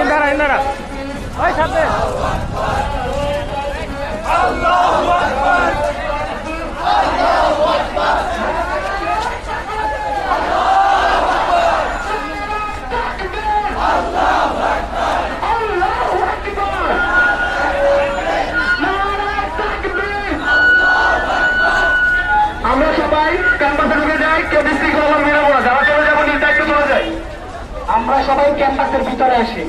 এ দাঁড়া এ দাঁড়া। ওই সামনে। সবাই ক্যাম্পাসে ঢুকে যাই কেউ ডিস্ট্রিক্ট হলাম মেরাবো না। যারা চলে যাব নিজ চলে যাই আমরা সবাই ক্যাম্পাসের ভিতরে আসি।